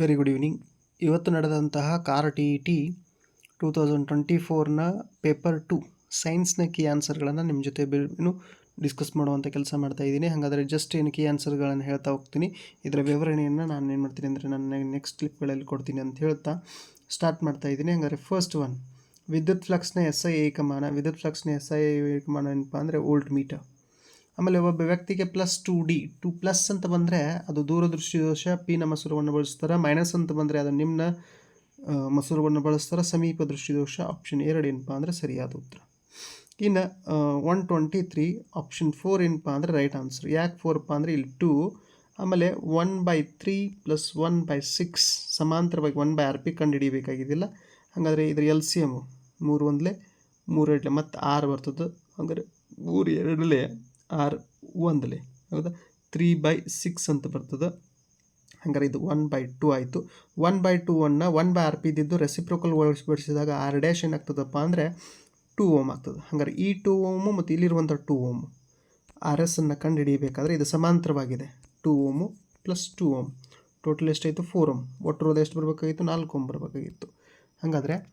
Very good evening ಇವತ್ತು ನಡೆದಂತಹ Kar T E T two thousand twenty ಫೋರ್ನ paper two ಸೈನ್ಸ್ನ key ಆನ್ಸರ್ಗಳನ್ನು ನಿಮ್ಮ ಜೊತೆ ಏನು ಡಿಸ್ಕಸ್ ಮಾಡುವಂಥ ಕೆಲಸ ಮಾಡ್ತಾ ಇದ್ದೀನಿ. ಹಾಗಾದರೆ ಜಸ್ಟ್ ಏನು ಕೀ ಆನ್ಸರ್ಗಳನ್ನು ಹೇಳ್ತಾ ಹೋಗ್ತೀನಿ. ಇದರ ವಿವರಣೆಯನ್ನು ನಾನು ಏನು ಮಾಡ್ತೀನಿ ಅಂದರೆ ನನ್ನ ನೆಕ್ಸ್ಟ್ ಕ್ಲಿಪ್ಗಳಲ್ಲಿ ಕೊಡ್ತೀನಿ ಅಂತ ಹೇಳ್ತಾ ಸ್ಟಾರ್ಟ್ ಮಾಡ್ತಾ ಇದ್ದೀನಿ. ಹಾಗಾದರೆ ಫಸ್ಟ್ ಒನ್ ವಿದ್ಯುತ್ ಫ್ಲಕ್ಸ್ನ ಎಸ್ ಐ ಏಕಮಾನ, ವಿದ್ಯುತ್ ಫ್ಲಕ್ಸ್ನ ಎಸ್ ಐ ಏಕಮಾನ ಏನಪ್ಪ ಅಂದರೆ ಓಲ್ಟ್ ಮೀಟರ್ ಆಮೇಲೆ ಒಬ್ಬ ವ್ಯಕ್ತಿಗೆ plus two D two plus ಅಂತ ಬಂದರೆ ಅದು ದೂರದೃಷ್ಟಿ ದೋಷ ಪಿನ ಮಸೂರವನ್ನು ಬಳಸ್ತಾರೆ ಮೈನಸ್ ಅಂತ ಬಂದರೆ ಅದು ನಿಮ್ಮ ಮಸೂರವನ್ನು ಬಳಸ್ತಾರೆ, ಸಮೀಪ ದೃಷ್ಟಿ ದೋಷ ಆಪ್ಷನ್ ಎರಡು ಏನಪ್ಪ ಅಂದರೆ ಸರಿಯಾದ ಉತ್ತರ. ಇನ್ನು one twenty three option four ಏನಪ್ಪ ಅಂದರೆ ರೈಟ್ ಆನ್ಸರ್ ಯಾಕೆ ಫೋರಪ್ಪ ಅಂದರೆ ಇಲ್ಲಿ ಟೂ ಆಮೇಲೆ one by three plus one by six ಸಮಾಂತರವಾಗಿ one by R P ಕಂಡು ಹಿಡಿಬೇಕಾಗಿದ್ದಿಲ್ಲ ಹಾಗಾದರೆ ಇದ್ರ ಎಲ್ ಸಿ ಎಮು ಮೂರು ಒಂದಲೇ, ಮೂರು ಎರಡಲೆ, ಮತ್ತು ಆರು ಬರ್ತದೆ. ಹಂಗಾರೆ ಮೂರು ಎರಡಲೆ ಆರು ಒಂದಲೇ, ಹೌದಾ? ತ್ರೀ ಬೈ ಸಿಕ್ಸ್ ಅಂತ ಬರ್ತದೆ. ಹಂಗಾರೆ ಇದು ಒನ್ ಬೈ ಟು ಆಯಿತು. ಒನ್ ಬೈ ಟು ಒನ್ನ ಒನ್ ಬೈ ಆರ್ ಪಿ ಇದ್ದಿದ್ದು ರೆಸಿಪ್ರೋಕಲ್ ಒಳಪಡಿಸಿದಾಗ ಆರ್ ಡ್ಯಾಶ್ ಏನಾಗ್ತದಪ್ಪ ಅಂದರೆ ಟೂ ಓಮ್ ಆಗ್ತದೆ. ಹಂಗಾರೆ ಈ ಟೂ ಓಮು ಮತ್ತು ಇಲ್ಲಿರುವಂಥ ಟೂ ಓಮ್. ಆರ್ ಎಸ್ ಅನ್ನು ಕಂಡು ಹಿಡಿಯಬೇಕಾದ್ರೆ ಇದು ಸಮಾಂತರವಾಗಿದೆ. Two ohm plus two ohm. Total ಎಷ್ಟಾಯಿತು? Four ohm. ಒಟ್ಟು ಎಷ್ಟು ಬರಬೇಕಾಗಿತ್ತು? ನಾಲ್ಕು ಓಮ್ ಬರಬೇಕಾಗಿತ್ತು. ಹಾಗಾದರೆ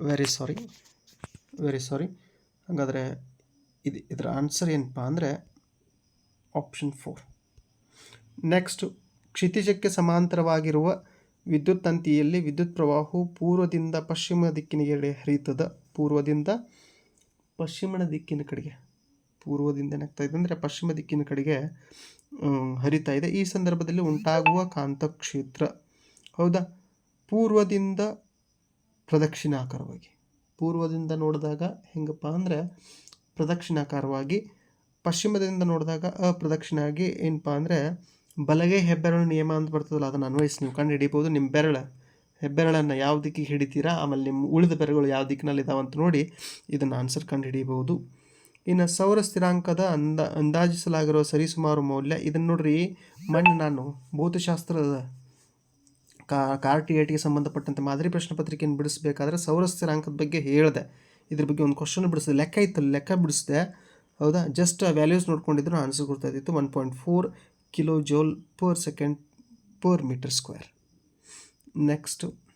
ವೆರಿ ಸಾರಿ ವೆರಿ ಸಾರಿ ಹಾಗಾದರೆ ಇದು ಇದರ ಆನ್ಸರ್ ಏನಪ್ಪ ಅಂದರೆ ಆಪ್ಷನ್ ಫೋರ್ ನೆಕ್ಸ್ಟು ಕ್ಷಿತಿಜಕ್ಕೆ ಸಮಾಂತರವಾಗಿರುವ ವಿದ್ಯುತ್ ತಂತಿಯಲ್ಲಿ ವಿದ್ಯುತ್ ಪ್ರವಾಹವು ಪೂರ್ವದಿಂದ ಪಶ್ಚಿಮ ದಿಕ್ಕಿನಿಗೆ ಹರಿಯುತ್ತದೆ. ಪೂರ್ವದಿಂದ ಪಶ್ಚಿಮನ ದಿಕ್ಕಿನ ಕಡೆಗೆ, ಪೂರ್ವದಿಂದ ಏನಾಗ್ತಾ ಇದೆ ಅಂದರೆ ಪಶ್ಚಿಮ ದಿಕ್ಕಿನ ಕಡೆಗೆ ಹರಿತಾ ಇದೆ. ಈ ಸಂದರ್ಭದಲ್ಲಿ ಉಂಟಾಗುವ ಕಾಂತಕ್ಷೇತ್ರ, ಹೌದಾ? ಪೂರ್ವದಿಂದ ಪ್ರದಕ್ಷಿಣಾಕಾರವಾಗಿ. ಪೂರ್ವದಿಂದ ನೋಡಿದಾಗ ಹೆಂಗಪ್ಪ ಅಂದರೆ ಪ್ರದಕ್ಷಿಣಾಕಾರವಾಗಿ ಪಶ್ಚಿಮದಿಂದ ನೋಡಿದಾಗ ಅಪ್ರದಕ್ಷಿಣಾಗಿ ಏನಪ್ಪ ಅಂದರೆ ಬಲಗೈ ಹೆಬ್ಬೆರಳು ನಿಯಮ ಅಂತ ಬರ್ತದಲ್ಲ, ಅದನ್ನು ಅನ್ವಯಿಸಿ ನೀವು ಕಂಡು ಹಿಡಿಬೋದು ನಿಮ್ಮ ಬೆರಳ, ಹೆಬ್ಬೆರಳನ್ನು ಯಾವ ದಿಕ್ಕಿಗೆ ಹಿಡಿತೀರಾ, ಆಮೇಲೆ ನಿಮ್ಮ ಉಳಿದ ಬೆರಗಳು ಯಾವ ದಿಕ್ಕಿನಲ್ಲಿ ಅಂತ ನೋಡಿ ಇದನ್ನು ಆನ್ಸರ್ ಕಂಡು ಹಿಡಿಯಬಹುದು ಇನ್ನು ಸೌರ ಸ್ಥಿರಾಂಕದ ಅಂದ, ಅಂದಾಜಿಸಲಾಗಿರುವ ಸರಿಸುಮಾರು ಮೌಲ್ಯ, ಇದನ್ನು ನೋಡ್ರಿ ಮಣ್ಣು ನಾನು ಭೌತಶಾಸ್ತ್ರದ ಕಾ, ಕಾರ್ಟಿಯೇಟಿಗೆ ಸಂಬಂಧಪಟ್ಟಂತೆ ಮಾದರಿ ಪ್ರಶ್ನೆ ಪತ್ರಿಕೆಯನ್ನು ಬಿಡಿಸಬೇಕಾದ್ರೆ ಸೌರ ಸ್ಥಿರಾಂಕದ ಬಗ್ಗೆ ಹೇಳಿದೆ. ಇದ್ರ ಬಗ್ಗೆ ಒಂದು ಕ್ವಶನ್ ಬಿಡಿಸಿದೆ. ಲೆಕ್ಕ ಇತ್ತು ಲೆಕ್ಕ ಬಿಡಿಸಿದೆ. ಹೌದಾ? ಜಸ್ಟ್ ವ್ಯಾಲ್ಯೂಸ್ ನೋಡ್ಕೊಂಡಿದ್ರು ಆನ್ಸರ್ ಕೊಡ್ತಾ ಇದ್ದಿತ್ತು. One point four kilo joule per second per metre square next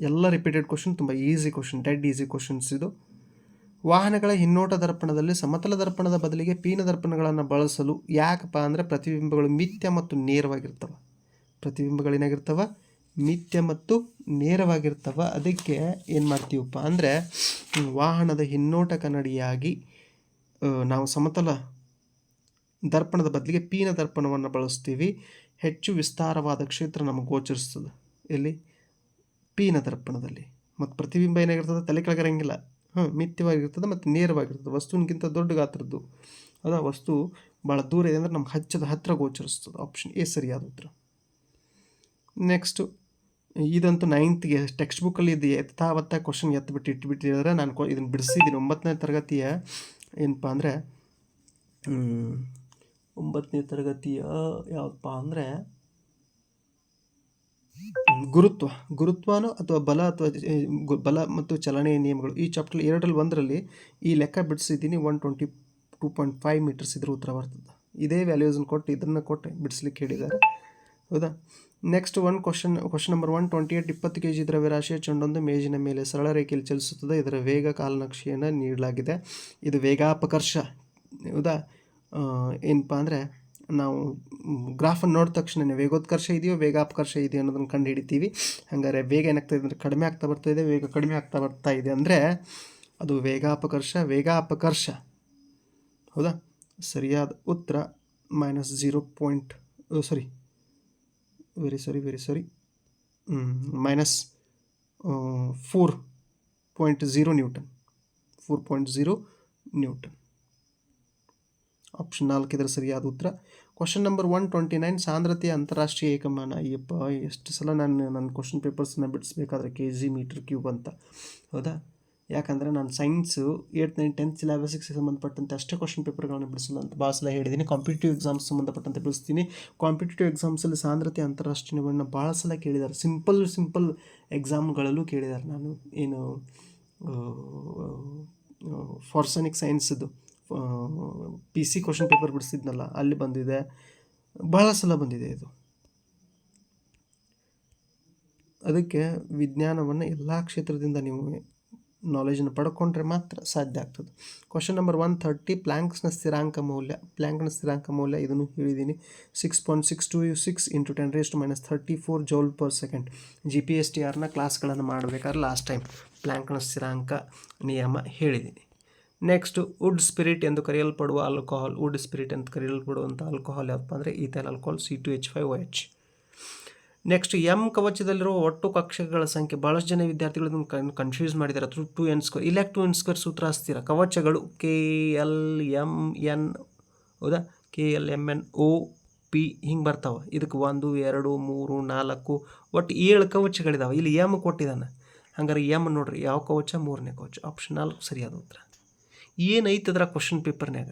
ಎಲ್ಲ ರಿಪೀಟೆಡ್ ಕ್ವಶನ್ ತುಂಬ easy question dead easy questions ಇದು. ವಾಹನಗಳ ಹಿನ್ನೋಟ ದರ್ಪಣದಲ್ಲಿ ಸಮತಲ ದರ್ಪಣದ ಬದಲಿಗೆ ಪೀನ ದರ್ಪಣಗಳನ್ನು ಬಳಸಲು ಯಾಕಪ್ಪ ಅಂದರೆ ಪ್ರತಿಬಿಂಬಗಳು ಮಿಥ್ಯ ಮತ್ತು ನೇರವಾಗಿರ್ತವೆ. ಪ್ರತಿಬಿಂಬಗಳೇನಾಗಿರ್ತವ? ಮಿಥ್ಯ ಮತ್ತು ನೇರವಾಗಿರ್ತವ. ಅದಕ್ಕೆ ಏನು ಮಾಡ್ತೀವಪ್ಪ ಅಂದರೆ ವಾಹನದ ಹಿನ್ನೋಟ ಕನ್ನಡಿಯಾಗಿ ನಾವು ಸಮತಲ ದರ್ಪಣದ ಬದಲಿಗೆ ಪೀನ ದರ್ಪಣವನ್ನು ಬಳಸ್ತೀವಿ. ಹೆಚ್ಚು ವಿಸ್ತಾರವಾದ ಕ್ಷೇತ್ರ ನಮಗೆ ಗೋಚರಿಸ್ತದೆ. ಎಲ್ಲಿ? ಪೀನ ದರ್ಪಣದಲ್ಲಿ. ಮತ್ತು ಪ್ರತಿಬಿಂಬ ಏನಾಗಿರ್ತದೆ? ತಲೆ ಕೆಳಗಿರಂಗಿಲ್ಲ. ಹಾಂ ಮಿಥ್ಯವಾಗಿರ್ತದೆ ಮತ್ತು ನೇರವಾಗಿರ್ತದೆ. ವಸ್ತುವಿನಗಿಂತ ದೊಡ್ಡ ಗಾತ್ರದ್ದು. ಅದು ವಸ್ತು ಭಾಳ ದೂರ ಇದೆ ಅಂದರೆ ನಮ್ಗೆ ಹಚ್ಚದ ಹತ್ತಿರ ಗೋಚರಿಸ್ತದೆ. ಆಪ್ಷನ್ ಎ ಸರಿಯಾದ ಉತ್ತರ. ನೆಕ್ಸ್ಟು ಇದಂತೂ ನೈನ್ತ್ಗೆ ಟೆಕ್ಸ್ಟ್ ಬುಕ್ಕಲ್ಲಿ ಇದು ಎತ್ತಾವತ್ತ ಕ್ವಶನ್ ಎತ್ಬಿಟ್ಟು ಹೇಳಿದ್ರೆ ನಾನು ಇದನ್ನು ಬಿಡಿಸಿದ್ದೀನಿ. ಒಂಬತ್ತನೇ ತರಗತಿಯ ಏನಪ್ಪ ಅಂದರೆ ಒಂಬತ್ತನೇ ತರಗತಿಯ ಯಾವಪ್ಪ ಅಂದರೆ ಗುರುತ್ವ. ಗುರುತ್ವನೋ ಅಥವಾ ಬಲ ಅಥವಾ ಬಲ ಮತ್ತು ಚಲನೆಯ ನಿಯಮಗಳು. ಈ ಚಾಪ್ಟರ್ ಎರಡರಲ್ಲಿ ಒಂದರಲ್ಲಿ ಈ ಲೆಕ್ಕ ಬಿಡಿಸಿದ್ದೀನಿ. One twenty two point five metres ಇದ್ರ ಉತ್ತರ ಬರ್ತದೆ. ಇದೇ ವ್ಯಾಲ್ಯೂಸನ್ನು ಕೊಟ್ಟು ಇದನ್ನು ಕೊಟ್ಟು ಬಿಡಿಸ್ಲಿಕ್ಕೆ ಹೇಳಿದ್ದಾರೆ. ಹೌದಾ? Next one question question number one twenty eight ಇಪ್ಪತ್ತು ಕೆ ಜಿ ದ್ರವ್ಯರಾಶಿಯ ಚೆಂಡೊಂದು ಮೇಜಿನ ಮೇಲೆ ಸರಳ ರೇಖೆಯಲ್ಲಿ ಚಲಿಸುತ್ತದೆ. ಇದರ ವೇಗ ಕಾಲನಕ್ಷೆಯನ್ನು ನೀಡಲಾಗಿದೆ. ಇದು ವೇಗಾಪಕರ್ಷ. ಹೌದಾ? ಏನಪ್ಪ ಅಂದರೆ ನಾವು ಗ್ರಾಫನ್ನು ನೋಡಿದ ತಕ್ಷಣ ವೇಗೋತ್ಕರ್ಷ ಇದೆಯೋ, ವೇಗಾಪಕರ್ಷ ಇದೆಯೋ ಅನ್ನೋದನ್ನು ಕಂಡು ಹಿಡಿತೀವಿ ಹಾಗಾದರೆ ವೇಗ ಏನಾಗ್ತಾ ಇದೆ ಅಂದರೆ ಕಡಿಮೆ ಆಗ್ತಾ ಬರ್ತಾ ಇದೆ, ವೇಗ ಕಡಿಮೆ ಆಗ್ತಾ ಬರ್ತಾ ಇದೆ ಅಂದರೆ ಅದು ವೇಗಾಪಕರ್ಷ ವೇಗಾಪಕರ್ಷ. ಹೌದಾ? ಸರಿಯಾದ ಉತ್ತರ minus zero point sorry very sorry very sorry minus four point zero newton four point zero newton option ನಾಲ್ಕು ಇದರ ಸರಿಯಾದ ಉತ್ತರ. Question number one twenty nine ಸಾಂದ್ರತೆಯ ಅಂತಾರಾಷ್ಟ್ರೀಯ ಏಕಮಾನ. ಅಯ್ಯಪ್ಪ, ಎಷ್ಟು ಸಲ ನಾನು ನನ್ನ ಕ್ವಶನ್ ಪೇಪರ್ಸನ್ನ ಬಿಡಿಸ್ಬೇಕಾದ್ರೆ ಕೆ ಜಿ ಮೀಟರ್ ಕ್ಯೂಬ್ ಅಂತ. ಹೌದಾ? ಯಾಕಂದರೆ ನಾನು ಸೈನ್ಸು ಏಯ್ಟ್ ನೈನ್ ಟೆಂತ್ ಸಿಲೆಬಸ್ಗೆ ಸಂಬಂಧಪಟ್ಟಂತೆ ಅಷ್ಟೇ ಕ್ವಶನ್ ಪೇಪರ್ಗಳನ್ನು ಬಿಡಿಸಲು ಅಂತ ಭಾಳ ಸಲ ಹೇಳಿದ್ದೀನಿ ಕಾಂಪಿಟೇಟಿವ್ ಎಕ್ಸಾಮ್ಸ್ ಸಂಬಂಧಪಟ್ಟಂತೆ ಬಿಡಿಸ್ತೀನಿ. ಕಾಂಪಿಟೇಟಿವ್ ಎಕ್ಸಾಮ್ಸಲ್ಲಿ ಸಾಂದ್ರತೆ ಅಂತಾರಾಷ್ಟ್ರೀಯವನ್ನು ಭಾಳ ಸಲ ಕೇಳಿದ್ದಾರೆ ಸಿಂಪಲ್ ಸಿಂಪಲ್ ಎಕ್ಸಾಮ್ಗಳಲ್ಲೂ ಕೇಳಿದ್ದಾರೆ ನಾನು. ಏನು ಫಾರ್ಸನಿಕ್ ಸೈನ್ಸದು ಪಿ ಸಿ ಕ್ವಶನ್ ಪೇಪರ್ ಬಿಡಿಸಿದ್ನಲ್ಲ ಅಲ್ಲಿ ಬಂದಿದೆ. ಭಾಳ ಸಲ ಬಂದಿದೆ ಇದು. ಅದಕ್ಕೆ ವಿಜ್ಞಾನವನ್ನು ಎಲ್ಲ ಕ್ಷೇತ್ರದಿಂದ ನೀವು ನಾಲೆಜನ್ನು ಪಡ್ಕೊಂಡ್ರೆ ಮಾತ್ರ ಸಾಧ್ಯ ಆಗ್ತದೆ. ಕ್ವಶನ್ ನಂಬರ್ ಒನ್ ಥರ್ಟಿ ಪ್ಲ್ಯಾಂಕ್ಸ್ನ ಸ್ಥಿರಾಂಕ ಮೌಲ್ಯ. ಪ್ಲ್ಯಾಂಕ್ನ ಸ್ಥಿರಾಂಕ ಮೌಲ್ಯ, ಇದನ್ನು ಹೇಳಿದ್ದೀನಿ six point six two six into ten raised minus thirty four joule per second G P S T ಆರ್ನ ಕ್ಲಾಸ್ಗಳನ್ನು ಮಾಡಬೇಕಾದ್ರೆ ಲಾಸ್ಟ್ ಟೈಮ್ ಪ್ಲ್ಯಾಂಕ್ನ ಸ್ಥಿರಾಂಕ ನಿಯಮ ಹೇಳಿದ್ದೀನಿ ನೆಕ್ಸ್ಟ್ ವುಡ್ ಸ್ಪಿರಿಟ್ ಎಂದು ಕರೆಯಲ್ಪಡುವ ಆಲ್ಕೋಹಾಲ್ ವುಡ್ ಸ್ಪಿರಿಟ್ ಅಂತ ಕರೆಯಲ್ಪಡುವಂಥ ಆಲ್ಕೋಹಾಲ್ ಯಾವಪ್ಪ ಅಂದರೆ ethyl alcohol C two H five O H next M ಕವಚದಲ್ಲಿರುವ ಒಟ್ಟು ಕಕ್ಷೆಗಳ ಸಂಖ್ಯೆ. ಭಾಳಷ್ಟು ಜನ ವಿದ್ಯಾರ್ಥಿಗಳು ಕನ್ ಕನ್ಫ್ಯೂಸ್ ಮಾಡಿದ್ದಾರೆ. ಅಥವಾ ಟು ಎನ್ ಸ್ಕ್ವೇರ್ ಇಲೆಕ್ ಟು ಎನ್ ಸ್ಕ್ವೇರ್ ಸೂತ್ರ ಹಾಸ್ತೀರ ಕವಚಗಳು ಕೆ ಎಲ್ ಎಂ ಎನ್ ಹೌದಾ? K L M N O P ಹಿಂಗೆ ಬರ್ತಾವೆ. ಇದಕ್ಕೆ ಒಂದು, ಎರಡು, ಮೂರು, ನಾಲ್ಕು, ಒಟ್ಟು ಏಳು ಕವಚಗಳಿದಾವೆ. ಇಲ್ಲಿ ಎಂ ಕೊಟ್ಟಿದ್ದಾನೆ. ಹಂಗಾರೆ ಎಂ ನೋಡ್ರಿ, ಯಾವ ಕವಚ? ಮೂರನೇ ಕವಚ. ಆಪ್ಷನ್ ನಾಲ್ಕು ಸರಿಯಾದ ಉತ್ತರ. ಏನೈತದ್ರ ಕ್ವಶನ್ ಪೇಪರ್ನ್ಯಾಗ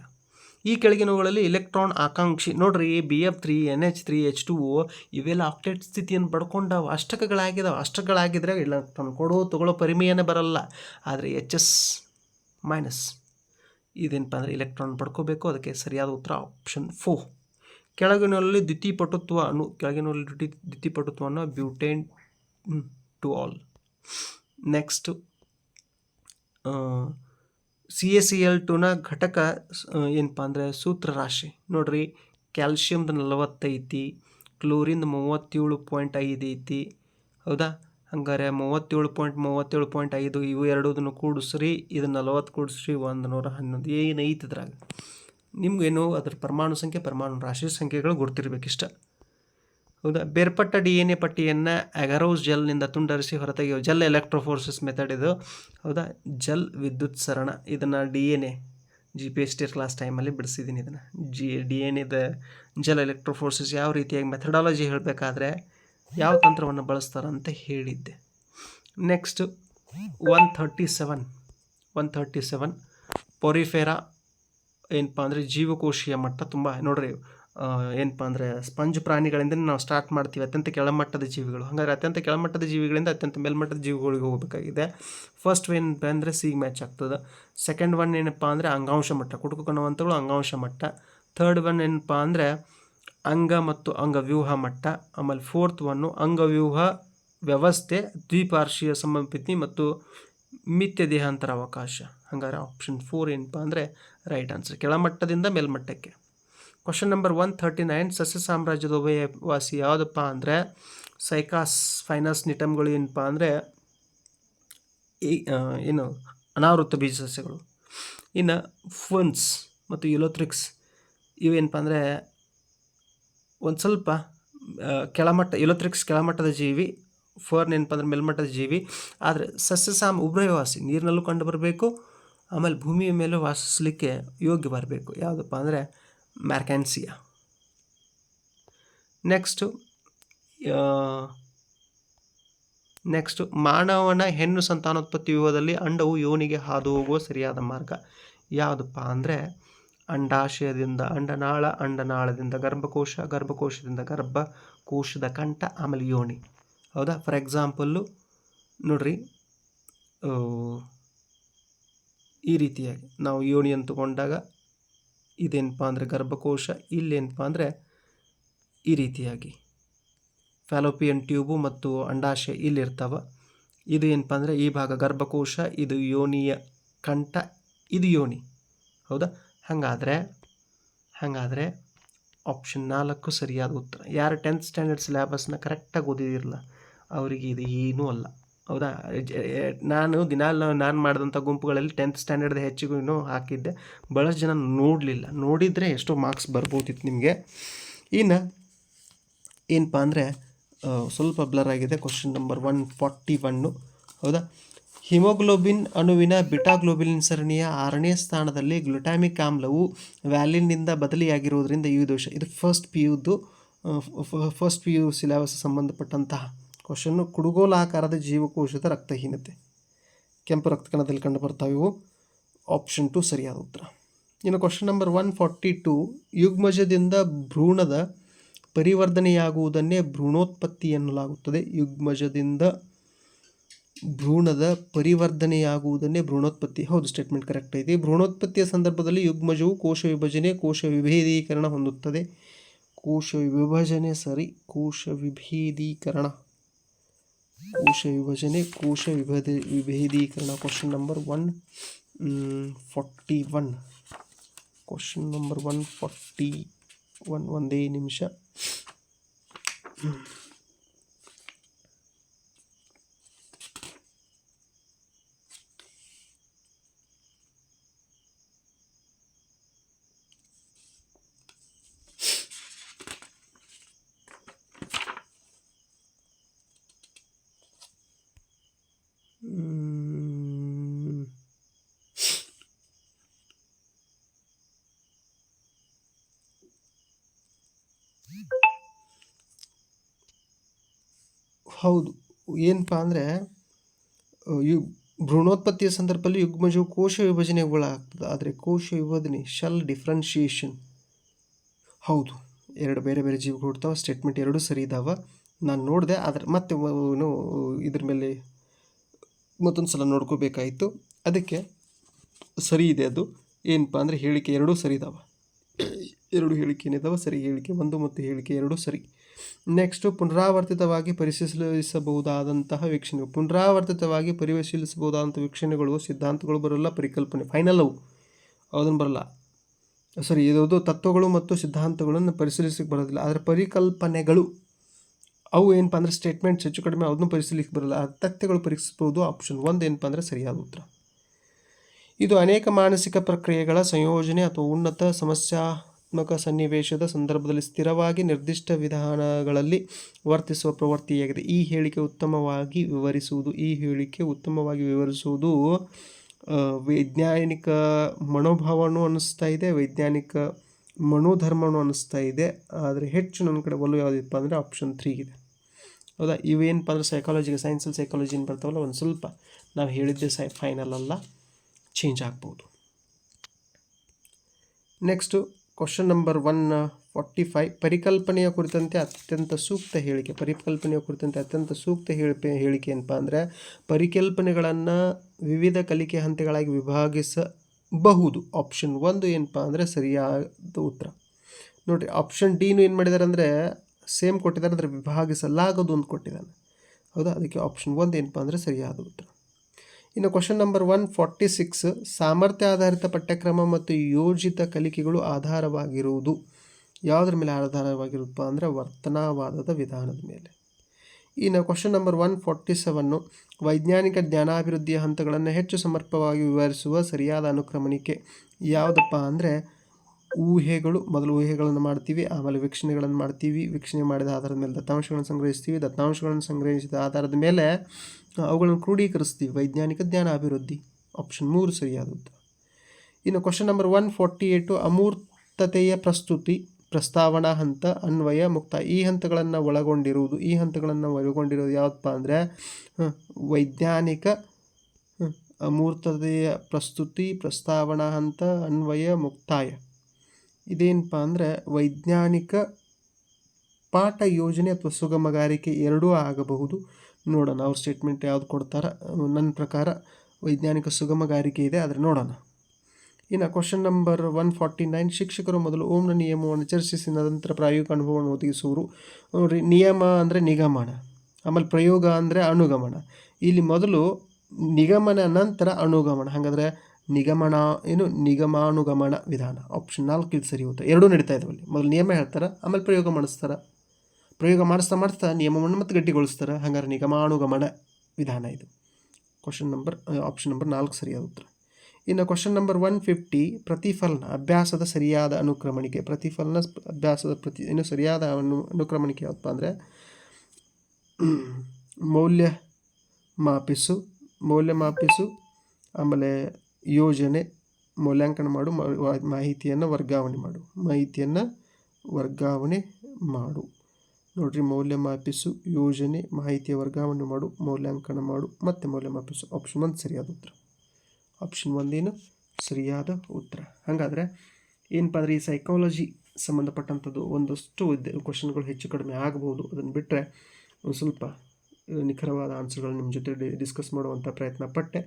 ಈ ಕೆಳಗಿನವುಗಳಲ್ಲಿ ಇಲೆಕ್ಟ್ರಾನ್ ಆಕಾಂಕ್ಷಿ. ನೋಡ್ರಿ B F three N H three H two ಇವೆಲ್ಲ ಆಕ್ಟೇಟ್ ಸ್ಥಿತಿಯನ್ನು ಪಡ್ಕೊಂಡವು. ಅಷ್ಟಕಗಳಾಗಿದಾವೆ. ಅಷ್ಟಕಗಳಾಗಿದ್ರೆ ಇಲೆಕ್ಟ್ರಾನ್ ಕೊಡೋ ತಗೊಳ್ಳೋ ಪರಿಮಯನೇ ಬರಲ್ಲ. ಆದರೆ ಎಚ್ ಎಸ್ ಮೈನಸ್ ಇದೇನಪ್ಪ ಅಂದರೆ ಇಲೆಕ್ಟ್ರಾನ್ ಪಡ್ಕೋಬೇಕು. ಅದಕ್ಕೆ ಸರಿಯಾದ ಉತ್ತರ ಆಪ್ಷನ್ ಫೋ ಕೆಳಗಿನಲ್ಲಿ ದ್ವಿತೀಪಟುತ್ವ ಅನ್ನು ಕೆಳಗಿನಲ್ಲಿ ದ್ವಿತಿ ದ್ವಿತೀಪಟುತ್ವ ಅನ್ನೋ butane two ol next C A C L ಟುನ ಘಟಕ ಏನಪ್ಪ ಅಂದರೆ ಸೂತ್ರ ರಾಶಿ ನೋಡ್ರಿ ಕ್ಯಾಲ್ಶಿಯಮ್ದು ನಲವತ್ತೈತಿ ಕ್ಲೋರಿನ್ದು ಮೂವತ್ತೇಳು ಪಾಯಿಂಟ್ ಐದು ಐತಿ. ಹೌದಾ? ಹಂಗಾರೆ ಮೂವತ್ತೇಳು ಪಾಯಿಂಟ್ ಮೂವತ್ತೇಳು ಪಾಯಿಂಟ್ ಐದು ಇವು ಎರಡೂದನ್ನು ಕೂಡಿಸ್ರಿ, ಇದು ನಲವತ್ತು ಕೂಡಿಸ್ರಿ, ಒಂದು ನೂರ ಹನ್ನೊಂದು. ಏನೈತಿ ಇದ್ರಾಗ? ನಿಮಗೇನು ಅದ್ರ ಪರಮಾಣು ಸಂಖ್ಯೆ, ಪರಮಾಣು ರಾಶಿ ಸಂಖ್ಯೆಗಳು ಗೊತ್ತಿರಬೇಕಿಷ್ಟ ಬೇರ್ಪಟ್ಟ ಡಿ ಎನ್ ಎ ಪಟ್ಟಿಯನ್ನು ಅಗರೋಸ್ ಜೆಲ್ನಿಂದ ತುಂಡರಿಸಿ ಹೊರತೆಗೆಯುವ ಜೆಲ್ ಎಲೆಕ್ಟ್ರೋಫೋರ್ಸಿಸ್ ಮೆಥಡ್ ಇದು. ಹೌದಾ? ಜೆಲ್ ವಿದ್ಯುತ್ ಸರಣ. ಇದನ್ನು D N A G P S T class ಟೈಮಲ್ಲಿ ಬಿಡಿಸಿದ್ದೀನಿ ಇದನ್ನು. ಜಿ ಡಿ ಎನ್ ಎದ ಜೆಲ್ ಎಲೆಕ್ಟ್ರೋಫೋರ್ಸಿಸ್ ಯಾವ ರೀತಿಯಾಗಿ ಮೆಥಡಾಲಜಿ ಹೇಳಬೇಕಾದ್ರೆ ಯಾವ ತಂತ್ರವನ್ನು ಬಳಸ್ತಾರಂತ ಹೇಳಿದ್ದೆ. Next one thirty seven one thirty seven porifera ಏನಪ್ಪ ಅಂದರೆ ಜೀವಕೋಶೀಯ ಮಟ್ಟ ತುಂಬ, ನೋಡ್ರಿ ಏನಪ್ಪ ಅಂದರೆ ಸ್ಪಂಜ್ ಪ್ರಾಣಿಗಳಿಂದ ನಾವು ಸ್ಟಾರ್ಟ್ ಮಾಡ್ತೀವಿ ಅತ್ಯಂತ ಕೆಳಮಟ್ಟದ ಜೀವಿಗಳು. ಹಾಗಾದರೆ ಅತ್ಯಂತ ಕೆಳಮಟ್ಟದ ಜೀವಿಗಳಿಂದ ಅತ್ಯಂತ ಮೇಲ್ಮಟ್ಟದ ಜೀವಿಗಳಿಗೆ ಹೋಗಬೇಕಾಗಿದೆ. ಫಸ್ಟ್ ಏನಪ್ಪ ಅಂದರೆ ಸಿಗ್ ಮ್ಯಾಚ್ ಆಗ್ತದೆ. ಸೆಕೆಂಡ್ ಒನ್ ಏನಪ್ಪ ಅಂದರೆ ಅಂಗಾಂಶ ಮಟ್ಟ, ಕುಟುಕು ಕಣವಂತಗಳು ಅಂಗಾಂಶ ಮಟ್ಟ. ಥರ್ಡ್ ಒನ್ ಏನಪ್ಪ ಅಂದರೆ ಅಂಗ ಮತ್ತು ಅಂಗವ್ಯೂಹ ಮಟ್ಟ. ಆಮೇಲೆ ಫೋರ್ತ್ ಒನ್ನು ಅಂಗವ್ಯೂಹ ವ್ಯವಸ್ಥೆ, ದ್ವಿಪಾರ್ಶ್ವೀಯ ಸಮಪಿತಿ ಮತ್ತು ಮಿತ್ಯ ದೇಹಾಂತರ ಅವಕಾಶ. ಹಂಗಾರೆ ಆಪ್ಷನ್ ಫೋರ್ ಏನಪ್ಪ ಅಂದರೆ ರೈಟ್ ಆನ್ಸರ್ ಕೆಳಮಟ್ಟದಿಂದ ಮೇಲ್ಮಟ್ಟಕ್ಕೆ. Question number one thirty nine ಸಸ್ಯ ಸಾಮ್ರಾಜ್ಯದ ಉಭಯವಾಸಿ ಯಾವುದಪ್ಪ ಅಂದರೆ ಸೈಕಾಸ್ ಫೈನಾಸ್ ನಿಟಮ್ಗಳು ಏನಪ್ಪ ಅಂದರೆ, ಈ ಏನು, ಅನಾವೃತ ಬೀಜ ಸಸ್ಯಗಳು. ಇನ್ನು ಫೋನ್ಸ್ ಮತ್ತು ಯುಲೋಥ್ರಿಕ್ಸ್ ಇವೇನಪ್ಪ ಅಂದರೆ, ಒಂದು ಸ್ವಲ್ಪ ಕೆಳಮಟ್ಟ ಯುಲೋಥ್ರಿಕ್ಸ್ ಕೆಳಮಟ್ಟದ ಜೀವಿ ಫೋರ್ನ್ ಏನಪ್ಪ ಅಂದ್ರೆ ಮೇಲ್ಮಟ್ಟದ ಜೀವಿ, ಆದರೆ ಸಸ್ಯ ಸಾಮ್ ಉಭಯವಾಸಿ, ನೀರಿನಲ್ಲೂ ಕಂಡು ಬರಬೇಕು, ಆಮೇಲೆ ಭೂಮಿಯ ಮೇಲೆ ವಾಸಿಸಲಿಕ್ಕೆ ಯೋಗ್ಯ ಬರಬೇಕು. ಯಾವುದಪ್ಪ ಅಂದರೆ ಮ್ಯಾರ್ಕ್ಯಾನ್ಸಿಯಾ ನೆಕ್ಸ್ಟು ನೆಕ್ಸ್ಟು ಮಾನವನ ಹೆಣ್ಣು ಸಂತಾನೋತ್ಪತ್ತಿ ವ್ಯೂಹದಲ್ಲಿ ಅಂಡವು ಯೋನಿಗೆ ಹಾದು ಹೋಗುವ ಸರಿಯಾದ ಮಾರ್ಗ ಯಾವುದಪ್ಪ ಅಂದರೆ ಅಂಡಾಶಯದಿಂದ, ಅಂಡನಾಳ, ಅಂಡನಾಳದಿಂದ ಗರ್ಭಕೋಶ, ಗರ್ಭಕೋಶದಿಂದ ಗರ್ಭಕೋಶದ ಕಂಠ, ಆಮೇಲೆ ಯೋನಿ. ಹೌದಾ? ಫಾರ್ ಎಕ್ಸಾಂಪಲ್ಲು ನೋಡ್ರಿ ಈ ರೀತಿಯಾಗಿ ನಾವು ಯೋನಿಯನ್ನು ತಗೊಂಡಾಗ ಇದೇನಪ್ಪ ಅಂದರೆ ಗರ್ಭಕೋಶ, ಇಲ್ಲೇನಪ್ಪ ಅಂದರೆ ಈ ರೀತಿಯಾಗಿ. ಫ್ಯಾಲೋಪಿಯನ್ ಟ್ಯೂಬು ಮತ್ತು ಅಂಡಾಶಯ ಇಲ್ಲಿರ್ತಾವ. ಇದು ಏನಪ್ಪ ಅಂದರೆ ಈ ಭಾಗ ಗರ್ಭಕೋಶ, ಇದು ಯೋನಿಯ ಕಂಠ, ಇದು ಯೋನಿ. ಹೌದಾ? ಹಾಗಾದರೆ ಹಾಗಾದರೆ ಆಪ್ಷನ್ ನಾಲ್ಕು ಸರಿಯಾದ ಉತ್ತರ. ಯಾರು ಟೆಂತ್ ಸ್ಟ್ಯಾಂಡರ್ಡ್ ಸಿಲೆಬಸ್ನ ಕರೆಕ್ಟಾಗಿ ಓದಿದಿರಲ್ಲ, ಅವರಿಗೆ ಇದು ಏನೂ ಅಲ್ಲ. ಹೌದಾ? ನಾನು ದಿನ ನಾನು ಮಾಡಿದಂಥ ಗುಂಪುಗಳಲ್ಲಿ ಟೆಂತ್ ಸ್ಟ್ಯಾಂಡರ್ಡ್ ಹೆಚ್ಚಿಗೂ ಹಾಕಿದ್ದೆ. ಭಾಳಷ್ಟು ಜನ ನೋಡಲಿಲ್ಲ. ನೋಡಿದರೆ ಎಷ್ಟೋ ಮಾರ್ಕ್ಸ್ ಬರ್ಬೋದಿತ್ತು ನಿಮಗೆ. ಇನ್ನು ಏನಪ್ಪ ಅಂದರೆ ಸ್ವಲ್ಪ ಬ್ಲರ್ ಆಗಿದೆ question number one forty one ಹೌದಾ? ಹಿಮೋಗ್ಲೋಬಿನ್ ಅಣುವಿನ ಬಿಟಾಗ್ಲೋಬಿನ್ ಸರಣಿಯ ಆರನೇ ಸ್ಥಾನದಲ್ಲಿ ಗ್ಲುಟಾಮಿಕ್ ಆಮ್ಲವು ವ್ಯಾಲಿನ್ನಿಂದ ಬದಲಿಯಾಗಿರುವುದರಿಂದ ಈ ದೋಷ, ಇದು ಫಸ್ಟ್ ಪಿ ಯುದು ಫಸ್ಟ್ ಪಿ ಯು ಸಿಲೆಬಸ್ ಸಂಬಂಧಪಟ್ಟಂತಹ ಕ್ವಶನ್ನು ಕುಡುಗೋಲಾಕಾರದ ಜೀವಕೋಶದ ರಕ್ತಹೀನತೆ. ಕೆಂಪು ರಕ್ತಕಣದಲ್ಲಿ ಕಂಡು ಬರ್ತಾವೆ ಇವು. ಆಪ್ಷನ್ ಟು ಸರಿಯಾದ ಉತ್ತರ. ಇನ್ನು question number one forty two ಯುಗ್ಮಜದಿಂದ ಭ್ರೂಣದ ಪರಿವರ್ಧನೆಯಾಗುವುದನ್ನೇ ಭ್ರೂಣೋತ್ಪತ್ತಿ ಎನ್ನಲಾಗುತ್ತದೆ. ಯುಗ್ಮಜದಿಂದ ಭ್ರೂಣದ ಪರಿವರ್ತನೆಯಾಗುವುದನ್ನೇ ಭ್ರೂಣೋತ್ಪತ್ತಿ. ಹೌದು ಸ್ಟೇಟ್ಮೆಂಟ್ ಕರೆಕ್ಟ್ ಐತಿ. ಭ್ರೂಣೋತ್ಪತ್ತಿಯ ಸಂದರ್ಭದಲ್ಲಿ ಯುಗ್ಮಜವು ಕೋಶ ವಿಭಜನೆ, ಕೋಶ ವಿಭೇದೀಕರಣ ಹೊಂದುತ್ತದೆ. ಕೋಶ ವಿಭಜನೆ ಸರಿ ಕೋಶ ವಿಭೇದೀಕರಣ. ಕೋಶ ವಿಭಜನೆ ಕೋಶ ವಿಭದ ವಿಭೇದೀಕರಣ question number one forty one question number one forty one ಒಂದೇ ನಿಮಿಷ ಹೌದು. ಏನಪ್ಪ ಅಂದರೆ ಯು, ಭ್ರೂಣೋತ್ಪತ್ತಿಯ ಸಂದರ್ಭದಲ್ಲಿ ಯುಗ್ಮಜವು ಕೋಶ ವಿಭಜನೆಗೊಳಗಾಗ್ತದೆ ಆದರೆ ಕೋಶ ವಿಭಜನೆ ಶಲ್ ಡಿಫ್ರೆನ್ಷಿಯೇಷನ್ ಹೌದು. ಎರಡು ಬೇರೆ ಬೇರೆ ಜೀವಿಗಳು ಹುಡ್ತಾವೆ ಸ್ಟೇಟ್ಮೆಂಟ್ ಎರಡೂ ಸರಿ ಇದ್ದಾವೆ ನಾನು ನೋಡಿದೆ, ಆದರೆ ಮತ್ತೆ ಇದ್ರ ಮೇಲೆ ಮತ್ತೊಂದು ಸಲ ನೋಡ್ಕೋಬೇಕಾಯಿತು. ಅದಕ್ಕೆ ಸರಿ ಇದೆ ಅದು. ಏನಪ್ಪ ಅಂದರೆ ಹೇಳಿಕೆ ಎರಡೂ ಸರಿ ಇದ್ದಾವೆ ಎರಡು ಹೇಳಿಕೆ ಏನಿದಾವೆ? ಸರಿ ಹೇಳಿಕೆ ಒಂದು ಮತ್ತು ಹೇಳಿಕೆ ಎರಡೂ ಸರಿ. ನೆಕ್ಸ್ಟು ಪುನರಾವರ್ತಿತವಾಗಿ ಪರಿಶೀಲಿಸಬಹುದಾದಂತಹ ವೀಕ್ಷಣೆಗಳು. ಪುನರಾವರ್ತಿತವಾಗಿ ಪರಿಶೀಲಿಸಬಹುದಾದಂಥ ವೀಕ್ಷಣೆಗಳು, ಸಿದ್ಧಾಂತಗಳು ಬರಲ್ಲ, ಪರಿಕಲ್ಪನೆ ಫೈನಲ್ ಅವು. ಅದನ್ನು ಬರಲ್ಲ? ಸರಿ ಇದು ತತ್ವಗಳು ಮತ್ತು ಸಿದ್ಧಾಂತಗಳನ್ನು ಪರಿಶೀಲಿಸಕ್ಕೆ ಬರೋದಿಲ್ಲ. ಆದರೆ ಪರಿಕಲ್ಪನೆಗಳು, ಅವು ಏನಪ್ಪ ಅಂದರೆ ಸ್ಟೇಟ್ಮೆಂಟ್ಸ್ ಹೆಚ್ಚು ಕಡಿಮೆ ಅದನ್ನು ಪರಿಶೀಲಿಸಕ್ಕೆ ಬರಲ್ಲ. ಆ ತಥ್ಯಗಳು ಪರೀಕ್ಷಿಸಬಹುದು ಆಪ್ಷನ್ ಒಂದು ಏನಪ್ಪ ಅಂದರೆ ಸರಿಯಾದ ಉತ್ತರ. ಇದು ಅನೇಕ ಮಾನಸಿಕ ಪ್ರಕ್ರಿಯೆಗಳ ಸಂಯೋಜನೆ ಅಥವಾ ಉನ್ನತ ಸಮಸ್ಯಾತ್ಮಕ ಸನ್ನಿವೇಶದ ಸಂದರ್ಭದಲ್ಲಿ ಸ್ಥಿರವಾಗಿ ನಿರ್ದಿಷ್ಟ ವಿಧಾನಗಳಲ್ಲಿ ವರ್ತಿಸುವ ಪ್ರವೃತ್ತಿಯಾಗಿದೆ. ಈ ಹೇಳಿಕೆ ಉತ್ತಮವಾಗಿ ವಿವರಿಸುವುದು, ಈ ಹೇಳಿಕೆ ಉತ್ತಮವಾಗಿ ವಿವರಿಸುವುದು ವೈಜ್ಞಾನಿಕ ಮನೋಭಾವನೂ ಅನ್ನಿಸ್ತಾ ಇದೆ, ವೈಜ್ಞಾನಿಕ ಮನೋಧರ್ಮನೂ ಅನ್ನಿಸ್ತಾ ಇದೆ. ಆದರೆ ಹೆಚ್ಚು ನನ್ನ ಕಡೆ ಒಲವು ಯಾವುದಿಪ್ಪ ಅಂದರೆ ಆಪ್ಷನ್ ತ್ರೀ ಇದೆ. ಹೌದಾ? ಇವೇನಪ್ಪ ಅಂದರೆ ಸೈಕಾಲಜಿಗೆ ಸೈನ್ಸಲ್ಲಿ ಸೈಕಾಲಜಿ ಏನು ಬರ್ತಾವಲ್ಲ, ಒಂದು ಸ್ವಲ್ಪ ನಾವು ಹೇಳಿದ್ದೆ ಸೈ ಫೈನಲ್ ಅಲ್ಲ ಚೇಂಜ್ ಆಗ್ಬೋದು. Next question number one forty five ಪರಿಕಲ್ಪನೆಯ ಕುರಿತಂತೆ ಅತ್ಯಂತ ಸೂಕ್ತ ಹೇಳಿಕೆ. ಪರಿಕಲ್ಪನೆಯ ಕುರಿತಂತೆ ಅತ್ಯಂತ ಸೂಕ್ತ ಹೇಳಿಕೆ ಹೇಳಿಕೆ ಏನಪ್ಪ ಅಂದರೆ, ಪರಿಕಲ್ಪನೆಗಳನ್ನು ವಿವಿಧ ಕಲಿಕೆ ಹಂತಗಳಾಗಿ ವಿಭಾಗಿಸಬಹುದು. ಆಪ್ಷನ್ ಒಂದು ಏನಪ್ಪ ಅಂದರೆ ಸರಿಯಾದ ಉತ್ತರ. ನೋಡಿರಿ ಆಪ್ಷನ್ ಡಿನೂ ಏನು ಮಾಡಿದ್ದಾರೆ ಅಂದರೆ ಸೇಮ್ ಕೊಟ್ಟಿದ್ದಾರೆ ಅಂದರೆ ವಿಭಾಗಿಸಲಾಗದು ಅಂತ ಕೊಟ್ಟಿದ್ದಾನೆ ಹೌದಾ? ಅದಕ್ಕೆ ಆಪ್ಷನ್ ಒಂದು ಏನಪ್ಪ ಅಂದರೆ ಸರಿಯಾದ ಉತ್ತರ. ಇನ್ನು question number one forty six ಸಾಮರ್ಥ್ಯ ಆಧಾರಿತ ಪಠ್ಯಕ್ರಮ ಮತ್ತು ಯೋಜಿತ ಕಲಿಕೆಗಳು ಆಧಾರವಾಗಿರುವುದು. ಯಾವುದ್ರ ಮೇಲೆ ಆಧಾರವಾಗಿರುತ್ತಪ್ಪ ಅಂದರೆ ವರ್ತನಾವಾದದ ವಿಧಾನದ ಮೇಲೆ. ಇನ್ನು question number one forty seven ವೈಜ್ಞಾನಿಕ ಜ್ಞಾನಾಭಿವೃದ್ಧಿಯ ಹಂತಗಳನ್ನು ಹೆಚ್ಚು ಸಮರ್ಪಕವಾಗಿ ವಿವರಿಸುವ ಸರಿಯಾದ ಅನುಕ್ರಮಣಿಕೆ ಯಾವುದಪ್ಪ ಅಂದರೆ ಊಹೆಗಳು, ಮೊದಲು ಊಹೆಗಳನ್ನು ಮಾಡ್ತೀವಿ, ಆಮೇಲೆ ವೀಕ್ಷಣೆಗಳನ್ನು ಮಾಡ್ತೀವಿ. ವೀಕ್ಷಣೆ ಮಾಡಿದ ಆಧಾರದ ಮೇಲೆ ದತ್ತಾಂಶಗಳನ್ನು ಸಂಗ್ರಹಿಸ್ತೀವಿ. ದತ್ತಾಂಶಗಳನ್ನು ಸಂಗ್ರಹಿಸಿದ ಆಧಾರದ ಮೇಲೆ ಅವುಗಳನ್ನು ಕ್ರೋಢೀಕರಿಸ್ತೀವಿ ವೈಜ್ಞಾನಿಕ ಜ್ಞಾನ ಅಭಿವೃದ್ಧಿ. ಆಪ್ಷನ್ ಮೂರು ಸರಿಯಾದ ಉತ್ತರ ಇನ್ನು ಕ್ವಶನ್ ನಂಬರ್ ಒನ್ ಫಾರ್ಟಿ ಏಟು ಅಮೂರ್ತತೆಯ ಪ್ರಸ್ತುತಿ, ಪ್ರಸ್ತಾವನಾ ಹಂತ, ಅನ್ವಯ, ಮುಕ್ತ. ಈ ಹಂತಗಳನ್ನು ಒಳಗೊಂಡಿರುವುದು, ಈ ಹಂತಗಳನ್ನು ಒಳಗೊಂಡಿರೋದು ಯಾವುದಪ್ಪ ಅಂದರೆ ವೈಜ್ಞಾನಿಕ ಅಮೂರ್ತತೆಯ ಪ್ರಸ್ತುತಿ, ಪ್ರಸ್ತಾವನಾ ಹಂತ, ಅನ್ವಯ, ಮುಕ್ತಾಯ. ಇದೇನಪ್ಪ ಅಂದರೆ ವೈಜ್ಞಾನಿಕ ಪಾಠ ಯೋಜನೆ ಅಥವಾ ಸುಗಮಗಾರಿಕೆ ಎರಡೂ ಆಗಬಹುದು. ನೋಡೋಣ, ಅವ್ರ ಸ್ಟೇಟ್ಮೆಂಟ್ ಯಾವ್ದು ಕೊಡ್ತಾರ, ನನ್ನ ಪ್ರಕಾರ ವೈಜ್ಞಾನಿಕ ಸುಗಮಗಾರಿಕೆ ಇದೆ, ಆದರೆ ನೋಡೋಣ. ಇನ್ನು question number one forty nine ಶಿಕ್ಷಕರು ಮೊದಲು ಓಮ್ನ ನಿಯಮವನ್ನು ಚರ್ಚಿಸಿ, ನಂತರ ಪ್ರಾಯೋಗಿಕ ಅನುಭವವನ್ನು ಒದಗಿಸುವರು. ನೋಡಿರಿ, ನಿಯಮ ಅಂದರೆ ನಿಗಮನ, ಆಮೇಲೆ ಪ್ರಯೋಗ ಅಂದರೆ ಅನುಗಮನ. ಇಲ್ಲಿ ಮೊದಲು ನಿಗಮನ, ನಂತರ ಅನುಗಮನ. ಹಾಗಾದರೆ ನಿಗಮನ ಏನು ನಿಗಮಾನುಗಮನ ವಿಧಾನ. ಆಪ್ಷನ್ ನಾಲ್ಕು ಇದು ಸರಿ ಹೋಗುತ್ತೆ. ಎರಡೂ ನಡೀತಾ ಇದಾವೆ ಅಲ್ಲಿ. ಮೊದಲು ನಿಯಮ ಹೇಳ್ತಾರೆ, ಆಮೇಲೆ ಪ್ರಯೋಗ ಮಾಡಿಸ್ತಾರೆ. ಪ್ರಯೋಗ ಮಾಡಿಸ್ತಾ ಮಾಡಿಸ್ತಾ ನಿಯಮವನ್ನು ಮತ್ತೆ ಗಟ್ಟಿಗೊಳಿಸ್ತಾರೆ. ಹಾಗಾದ್ರೆ ನಿಗಮಾನುಗಮನ ವಿಧಾನ ಇದು. ಕ್ವಶನ್ ನಂಬರ್ ಆಪ್ಷನ್ ನಂಬರ್ ನಾಲ್ಕು ಸರಿಯಾದ ಉತ್ತರ ಇನ್ನು ಕ್ವಶನ್ ನಂಬರ್ ಒನ್ ಫಿಫ್ಟಿ ಪ್ರತಿಫಲನ, ಅಭ್ಯಾಸದ ಸರಿಯಾದ ಅನುಕ್ರಮಣಿಕೆ. ಪ್ರತಿಫಲನ, ಅಭ್ಯಾಸದ ಪ್ರತಿ, ಇನ್ನು ಸರಿಯಾದ ಅನು, ಅನುಕ್ರಮಣಿಕೆ ಯಾವಪ್ಪ ಅಂದರೆ ಮೌಲ್ಯ ಮಾಪಿಸು ಮೌಲ್ಯ ಮಾಪಿಸು ಆಮೇಲೆ ಯೋಜನೆ ಮೌಲ್ಯಾಂಕನ ಮಾಡು ಮಾಹಿತಿಯನ್ನು ವರ್ಗಾವಣೆ ಮಾಡು. ಮಾಹಿತಿಯನ್ನು ವರ್ಗಾವಣೆ ಮಾಡು. ನೋಡ್ರಿ, ಮೌಲ್ಯಮಾಪಿಸು, ಯೋಜನೆ, ಮಾಹಿತಿಯ ವರ್ಗಾವಣೆ ಮಾಡು, ಮೌಲ್ಯಾಂಕನ ಮಾಡು, ಮತ್ತು ಮೌಲ್ಯಮಾಪಿಸು. ಆಪ್ಷನ್ ಒಂದು ಸರಿಯಾದ ಉತ್ತರ. ಆಪ್ಷನ್ ಒಂದೇನು ಸರಿಯಾದ ಉತ್ತರ. ಹಾಗಾದರೆ ಏನಪ್ಪ ಅಂದರೆ ಈ ಸೈಕಾಲಜಿ ಸಂಬಂಧಪಟ್ಟಂಥದ್ದು ಒಂದಷ್ಟು ಕ್ವಶನ್ಗಳು ಹೆಚ್ಚು ಕಡಿಮೆ ಆಗಬಹುದು ಅದನ್ನು ಬಿಟ್ಟರೆ ಒಂದು ಸ್ವಲ್ಪ, ನಿಖರವಾದ ಆನ್ಸರ್ಗಳು ನಿಮ್ಮ ಜೊತೆ ಡಿಸ್ಕಸ್ ಮಾಡುವಂಥ ಪ್ರಯತ್ನ ಪಟ್ಟೆ.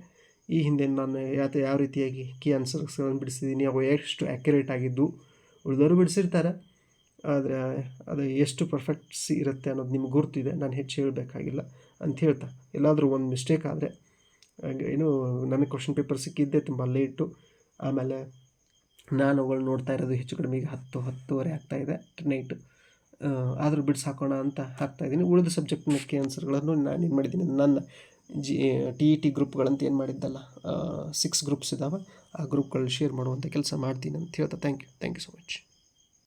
ಈ ಹಿಂದೆ ನಾನು ಯಾತ ಯಾವ ರೀತಿಯಾಗಿ ಕೀ ಆನ್ಸರ್ಸ್ಗಳನ್ನು ಬಿಡಿಸಿದ್ದೀನಿ ಅವು ಎಷ್ಟು ಆ್ಯಕ್ಯುರೇಟ್ ಆಗಿದ್ದು ಉಳಿದವರು ಬಿಡಿಸಿರ್ತಾರೆ. ಆದರೆ ಅದು ಎಷ್ಟು ಪರ್ಫೆಕ್ಟ್ ಸಿ ಇರುತ್ತೆ ಅನ್ನೋದು ನಿಮ್ಗೆ ಗುರ್ತಿದೆ. ನಾನು ಹೆಚ್ಚು ಹೇಳಬೇಕಾಗಿಲ್ಲ ಅಂತ ಹೇಳ್ತಾ. ಎಲ್ಲಾದರೂ ಒಂದು ಮಿಸ್ಟೇಕ್ ಆದರೆ ಏನು ನನಗೆ ಕ್ವಶನ್ ಪೇಪರ್ ಸಿಕ್ಕಿದ್ದೇ ತುಂಬ ಲೇಟು ಆಮೇಲೆ ನಾನು ಅವುಗಳು ನೋಡ್ತಾ ಇರೋದು ಹೆಚ್ಚು ಕಡಿಮೆ ಈಗ ಹತ್ತು, ಹತ್ತುವರೆ ಆಗ್ತಾಯಿದೆ ನೈಟ್ ಆದರೂ ಬಿಡಿಸಾಕೋಣ ಅಂತ ಹಾಕ್ತಾಯಿದ್ದೀನಿ ಉಳಿದ ಸಬ್ಜೆಕ್ಟ್ನಕ್ಕೆ ಆನ್ಸರ್ಗಳನ್ನು ನಾನು ಏನು ಮಾಡಿದ್ದೀನಿ, ನನ್ನ ಜಿ, ಟಿ, ಇ, ಟಿ ಗ್ರೂಪ್ಗಳಂತ ಏನು ಮಾಡಿದ್ದಲ್ಲ ಸಿಕ್ಸ್ ಗ್ರೂಪ್ಸ್ ಇದ್ದಾವೆ ಆ ಗ್ರೂಪ್ಗಳು ಶೇರ್ ಮಾಡುವಂಥ ಕೆಲಸ ಮಾಡ್ತೀನಿ ಅಂತ ಹೇಳ್ತಾ thank you thank you so much